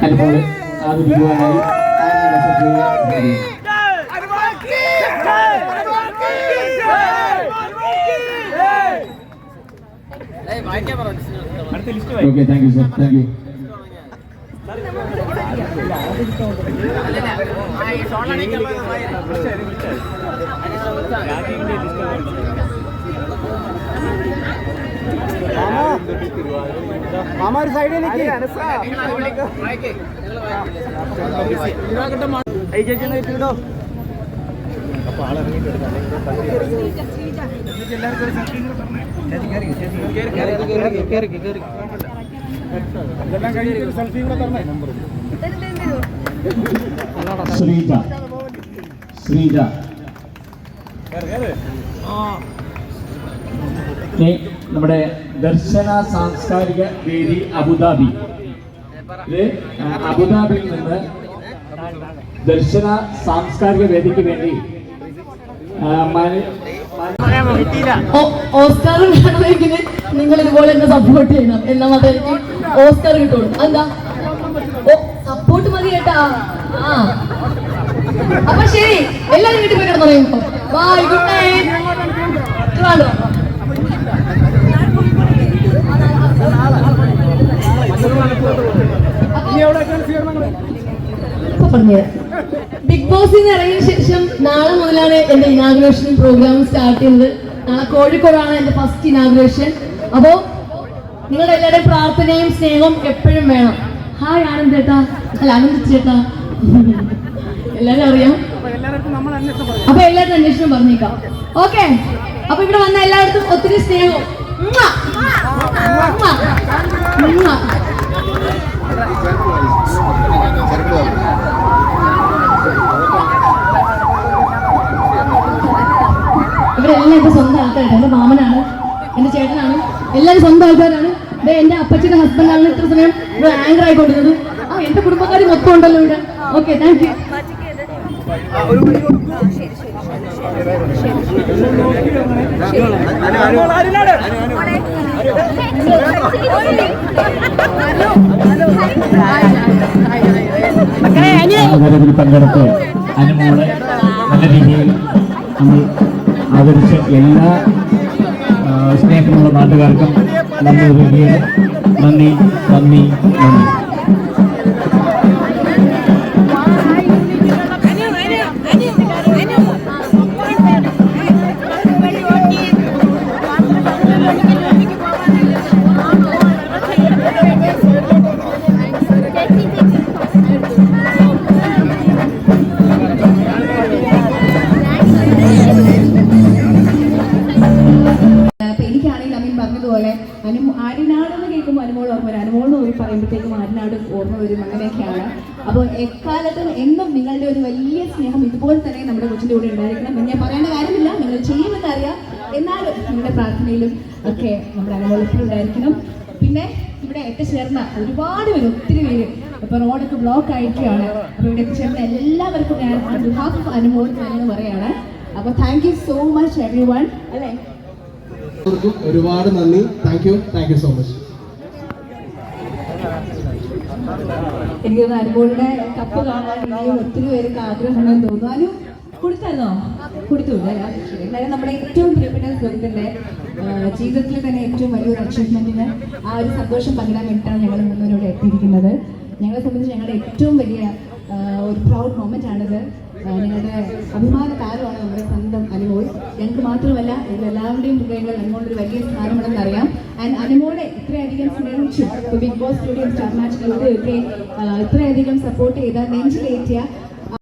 അനുമോൾ ആദരിക്കുവാനായി ആനയുടെ സക്രിയ okay thank you sir thank you ma'am ഒരു സൈഡിലേക്ക് എല്ലാവർക്കും സെൽഫി കൂടെ തരണേ. ശ്രീജ. ശ്രീജ. നമ്മുടെ ദർശന സാംസ്കാരിക വേദി അബുദാബി. അബുദാബിയിൽ നിന്ന് ദർശന സാംസ്കാരിക വേദിക്ക് വേണ്ടി നിങ്ങൾ ഇതുപോലെ എന്നെ സപ്പോർട്ട് ചെയ്യണം. എന്നാൽ മാത്രമേ എനിക്ക് ഓസ്കാർ കിട്ടുള്ളൂ. ഓ സപ്പോർട്ട് അപ്പൊ ശരി എല്ലാരും വീട്ടിൽ പോയി കിടന്നു ബൈ ഗുഡ് നൈറ്റ് ബിഗ് ബോസിൽ നിന്ന് ഇറങ്ങിയ ശേഷം നാളെ മുതലാണ് എന്റെ ഇനാഗ്രേഷൻ പ്രോഗ്രാം സ്റ്റാർട്ട് ചെയ്യുന്നത് നാളെ കോഴിക്കോടാണ് എന്റെ ഫസ്റ്റ് ഇനാഗ്രേഷൻ അപ്പോ നിങ്ങളുടെ എല്ലാവരുടെയും പ്രാർത്ഥനയും സ്നേഹവും എപ്പോഴും വേണം. ഹായ് ആനന്ദ് ചേട്ടാ. അല്ല ആനന്ദ് ചേട്ടാ. എല്ലാരും അറിയാം? അപ്പൊ എല്ലാവരും അന്വേഷണം പറഞ്ഞേക്കാം. ഓക്കെ അപ്പൊ ഇവിടെ വന്ന എല്ലായിടത്തും ഒത്തിരി സ്നേഹവും. ഇവരെല്ലാം എന്റെ സ്വന്തം ആൾക്കാരാണ്. എന്റെ മാമനാണ് എന്റെ ചേട്ടനാണ് എല്ലാവരും സ്വന്തം ആൾക്കാരാണ്. എന്റെ അപ്പച്ചിന്റെ ഹസ്ബൻഡാണ് ഇത്ര സമയം. ഇവിടെ ആങ്കർ ആയിക്കൊണ്ടിരുന്നത്. ആ എന്റെ കുടുംബക്കാർ മൊത്തം ഉണ്ടല്ലോ ഇവിടെ. ഓക്കെ താങ്ക് യു ആദരവിൽ പങ്കെടുത്ത് അനുമോളെ നല്ല രീതിയിൽ നമ്മൾ ആദരിച്ച എല്ലാ സ്നേഹമുള്ള നാട്ടുകാർക്കും നന്ദി അറിയിക്കുകയാണ്. നന്ദി നന്ദി നന്ദി എന്ന് കേൾക്കുമ്പോൾ അനുമോൾ ഓർമ്മ വരും. അനുമോൾ എന്ന് പറയുമ്പോഴത്തേക്കും ആരനാട് ഓർമ്മ വരും അങ്ങനെയൊക്കെയാണ്. അപ്പോൾ എക്കാലത്തും എന്നും നിങ്ങളുടെ ഒരു വലിയ സ്നേഹം ഇതുപോലെ തന്നെ നമ്മുടെ കൊച്ചിന്റെ കൂടെ ഉണ്ടായിരിക്കണം. ഞാൻ പറയേണ്ട കാര്യമില്ല. നിങ്ങൾ ചെയ്യുമെന്ന് അറിയാം. എന്നാലും നിങ്ങളുടെ പ്രാർത്ഥനയിലും ഒക്കെ നമ്മുടെ അനുമോൾ ഉണ്ടായിരിക്കണം. പിന്നെ ഇവിടെ എത്തിച്ചേർന്ന ഒരുപാട് പേര് ഒത്തിരി പേര് ഇപ്പൊ റോഡൊക്കെ ബ്ലോക്ക് ആയിരിക്കുകയാണ്. അപ്പൊ ഇവിടെ എത്തിച്ചേർന്ന എല്ലാവർക്കും ഞാൻ ബിഹാഫ് അനുമോൾ എന്ന് പറയാണ് അപ്പൊ thank you so much everyone അല്ലേ ഒരുപാട് നന്ദി. Thank you thank you so much എനിക്ക് തോന്നുന്നു കപ്പ് കാണാൻ ഇനിയും ഒത്തിരി പേർക്ക് ആഗ്രഹമുണ്ടെന്ന് തോന്നുന്നു. അനു കൊടുത്തായിരുന്നോ? കൊടുത്തു എന്തായാലും നമ്മുടെ ഏറ്റവും പ്രിയപ്പെട്ട സുഹൃത്തിന്റെ ജീവിതത്തിൽ തന്നെ ഏറ്റവും വലിയൊരു അച്ചീവ്മെന്റിന് ആ ഒരു സന്തോഷം പങ്കിടാൻ വേണ്ടിയിട്ടാണ് ഞങ്ങൾ മുന്നിലൂടെ എത്തിയിരിക്കുന്നത്. ഞങ്ങളെ സംബന്ധിച്ച് ഞങ്ങളുടെ ഏറ്റവും വലിയ ഒരു പ്രൗഡ് മൊമെന്റ് ആണിത്. ഞങ്ങളുടെ അഭിമാന താരമാണ് നമ്മുടെ സ്വന്തം അനുഭവം ഞങ്ങൾക്ക് മാത്രമല്ല ഇതിൽ എല്ലാവരുടെയും ഹൃദയങ്ങൾ അനുമോളിൽ ഒരു വലിയ സ്ഥാനമുണ്ടെന്ന് അറിയാം. അനുമോളെ ഇത്രയധികം സ്നേഹിച്ചു Bigg Boss studio star match ആ, ഇത്രയധികം സപ്പോർട്ട് ചെയ്ത നെഞ്ചിലേറ്റിയ